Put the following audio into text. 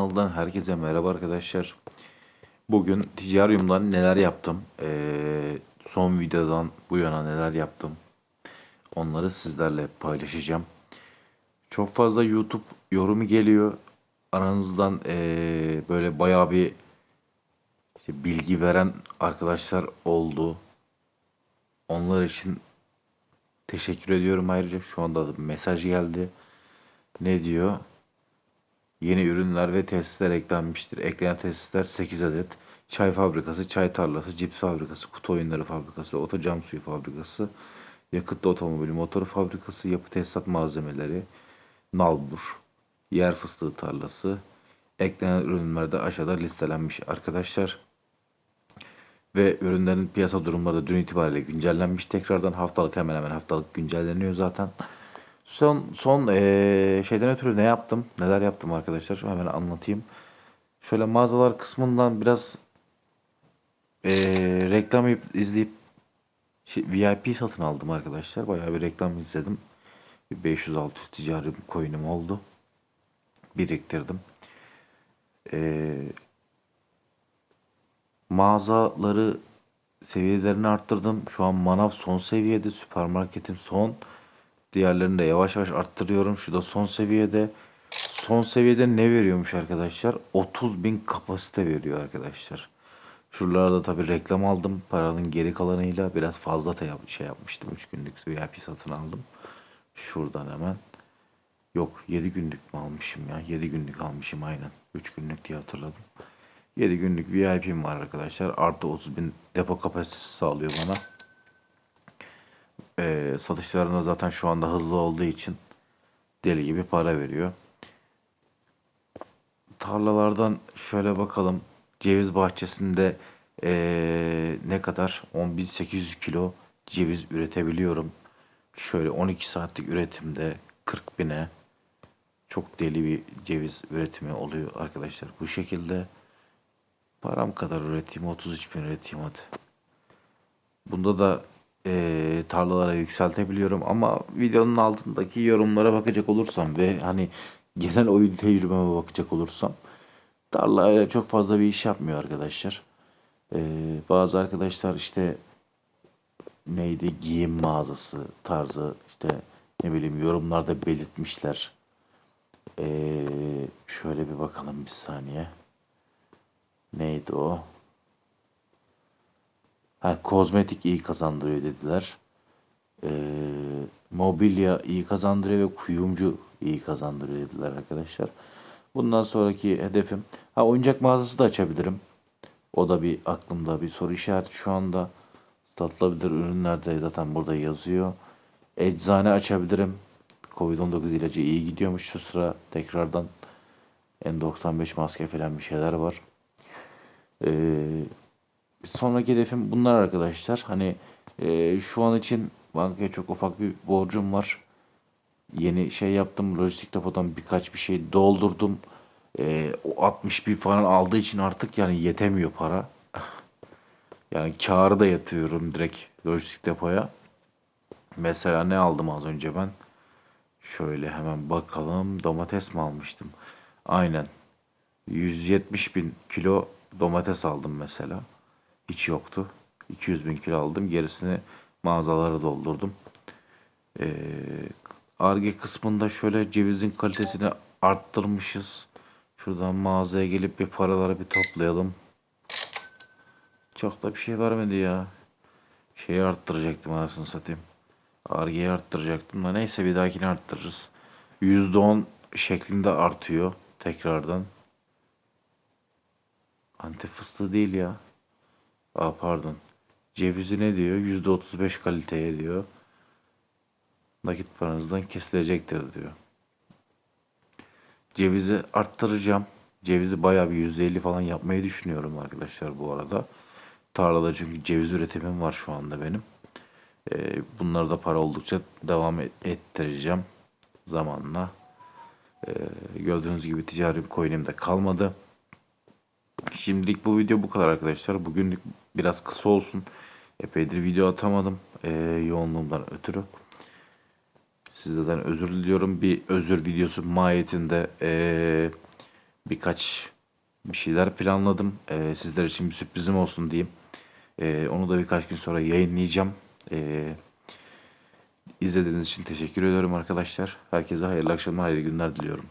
kanalından herkese merhaba arkadaşlar. Bugün Ticarium'dan neler yaptım, ee, son videodan bu yana neler yaptım, onları sizlerle paylaşacağım. Çok fazla YouTube yorumu geliyor. Aranızdan ee, böyle bayağı bir işte bilgi veren arkadaşlar oldu. Onlar için teşekkür ediyorum ayrıca. Şu anda mesaj geldi. Ne diyor? Yeni ürünler ve tesisler eklenmiştir. Eklenen tesisler 8 adet. Çay fabrikası, çay tarlası, cips fabrikası, kutu oyunları fabrikası, oto cam suyu fabrikası, yakıtlı otomobil motoru fabrikası, yapı tesisat malzemeleri, nalbur, yer fıstığı tarlası. Eklenen ürünler de aşağıda listelenmiş arkadaşlar. Ve ürünlerin piyasa durumları da dün itibariyle güncellenmiş. Tekrardan haftalık hemen hemen haftalık güncelleniyor zaten. Son son eee, şeyden ötürü ne yaptım? Neler yaptım arkadaşlar? Şu hemen anlatayım. Şöyle mağazalar kısmından biraz eee reklam izleyip şey, VIP satın aldım arkadaşlar. Bayağı bir reklam izledim. Bir 500-600 ticari coin'im oldu. Biriktirdim. Eee mağazaları seviyelerini arttırdım. Şu an manav son seviyede, süpermarketim son. Diğerlerini de yavaş yavaş arttırıyorum. Şu da son seviyede. Son seviyede ne veriyormuş arkadaşlar? 30 bin kapasite veriyor arkadaşlar. Şuralarda tabii reklam aldım. Paranın geri kalanıyla biraz fazla şey yapmıştım. 3 günlük VIP satın aldım. Şuradan hemen. Yok 7 günlük mü almışım ya? 7 günlük almışım aynen. 3 günlük diye hatırladım. 7 günlük VIP'm var arkadaşlar. Artı 30 bin depo kapasitesi sağlıyor bana. Ee, satışlarına zaten şu anda hızlı olduğu için deli gibi para veriyor. Tarlalardan şöyle bakalım. Ceviz bahçesinde ee, ne kadar? 10.800 kilo ceviz üretebiliyorum. Şöyle 12 saatlik üretimde 40 bine çok deli bir ceviz üretimi oluyor arkadaşlar. Bu şekilde param kadar üreteyim 33 bin üreteyim hadi. Bunda da eee, tarlalara yükseltebiliyorum ama videonun altındaki yorumlara bakacak olursam ve hani genel oyun tecrübeme bakacak olursam tarla öyle çok fazla bir iş yapmıyor arkadaşlar. Eee, bazı arkadaşlar işte neydi giyim mağazası tarzı işte ne bileyim yorumlarda belirtmişler. Eee, şöyle bir bakalım bir saniye. Neydi o? Ha, kozmetik iyi kazandırıyor dediler. Ee, mobilya iyi kazandırıyor ve kuyumcu iyi kazandırıyor dediler arkadaşlar. Bundan sonraki hedefim ha oyuncak mağazası da açabilirim. O da bir aklımda bir soru işareti şu anda. Satılabilir ürünler de zaten burada yazıyor. Eczane açabilirim. Covid-19 ilacı iyi gidiyormuş şu sıra tekrardan. N95 maske falan bir şeyler var. Ee, sonraki hedefim bunlar arkadaşlar. Hani e, şu an için bankaya çok ufak bir borcum var. Yeni şey yaptım. Lojistik depodan birkaç bir şey doldurdum. Ee, o 60 bin falan aldığı için artık yani yetemiyor para. Yani karı da yatıyorum direkt lojistik depoya. Mesela ne aldım az önce ben? Şöyle hemen bakalım. Domates mi almıştım? Aynen. 170 bin kilo domates aldım mesela. Hiç yoktu. 200 bin kilo aldım. Gerisini mağazalara doldurdum. Ee, Arge kısmında şöyle cevizin kalitesini arttırmışız. Şuradan mağazaya gelip bir paraları bir toplayalım. Çok da bir şey vermedi ya. Şeyi arttıracaktım anasını satayım. Arge'yi arttıracaktım da neyse bir dahakini arttırırız. %10 şeklinde artıyor tekrardan. Antep fıstığı değil ya. Aa pardon. Cevizi ne diyor? %35 kaliteye diyor. Nakit paranızdan kesilecektir diyor. Cevizi arttıracağım. Cevizi bayağı bir %50 falan yapmayı düşünüyorum arkadaşlar bu arada. Tarlada çünkü ceviz üretimim var şu anda benim. Ee, bunları da para oldukça devam et- ettireceğim zamanla. Ee, gördüğünüz gibi ticari coin'im de kalmadı. Şimdilik bu video bu kadar arkadaşlar. Bugünlük biraz kısa olsun. Epeydir video atamadım. Ee, yoğunluğumdan ötürü. Sizlerden özür diliyorum. Bir özür videosu mahiyetinde ee, birkaç bir şeyler planladım. Ee, sizler için bir sürprizim olsun diyeyim. Ee, onu da birkaç gün sonra yayınlayacağım. Ee, izlediğiniz için teşekkür ediyorum arkadaşlar. Herkese hayırlı akşamlar, hayırlı günler diliyorum.